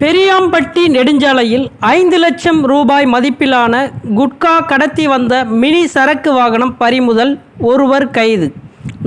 பெரியாம்பட்டி நெடுஞ்சாலையில் ஐந்து லட்சம் ரூபாய் மதிப்பிலான குட்கா கடத்தி வந்த மினி சரக்கு வாகனம் பறிமுதல் ஒருவர் கைது.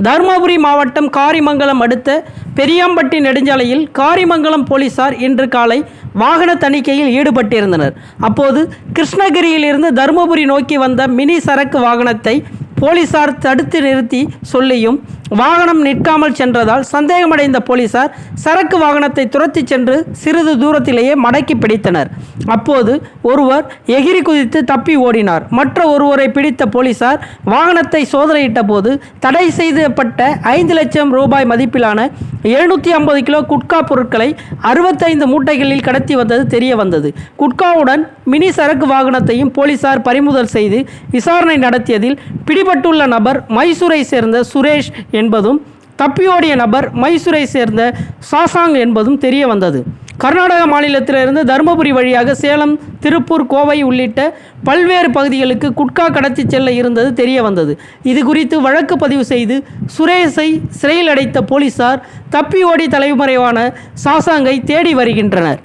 தருமபுரி மாவட்டம் காரிமங்கலம் அடுத்த பெரியாம்பட்டி நெடுஞ்சாலையில் காரிமங்கலம் போலீசார் இன்று காலை வாகன தணிக்கையில் ஈடுபட்டிருந்தனர். அப்போது கிருஷ்ணகிரியிலிருந்து தருமபுரி நோக்கி வந்த மினி சரக்கு வாகனத்தை போலீசார் தடுத்து நிறுத்தி சொல்லியும் வாகனம் நிற்காமல் சென்றதால் சந்தேகமடைந்த போலீசார் சரக்கு வாகனத்தை துரத்தி சென்று சிறிது தூரத்திலேயே மடக்கி பிடித்தனர். அப்போது ஒருவர் எகிரி குதித்து தப்பி ஓடினார். மற்ற ஒருவரை பிடித்த போலீசார் வாகனத்தை சோதனையிட்ட போது தடை செய்யப்பட்ட ஐந்து லட்சம் ரூபாய் மதிப்பிலான எழுநூற்றி ஐம்பது கிலோ குட்கா பொருட்களை அறுபத்தைந்து மூட்டைகளில் கடத்தி வந்தது தெரிய வந்தது. குட்காவுடன் மினி சரக்கு வாகனத்தையும் போலீசார் பறிமுதல் செய்து விசாரணை நடத்தியதில் பிடிபட்டுள்ள நபர் மைசூரை சேர்ந்த சுரேஷ் என்பதும் தப்பியோடிய நபர் மைசூரை சேர்ந்த சாசாங் என்பதும் தெரிய வந்தது. கர்நாடக மாநிலத்திலிருந்து தருமபுரி வழியாக சேலம் திருப்பூர் கோவை உள்ளிட்ட பல்வேறு பகுதிகளுக்கு குட்கா கடத்தி செல்ல இருந்தது தெரிய வந்தது. இது குறித்து வழக்கு பதிவு செய்து சுரேஷை சிறையில் அடைத்த போலீசார் தப்பி ஓடி தலைமறைவான சாசாங்கை தேடி வருகின்றனர்.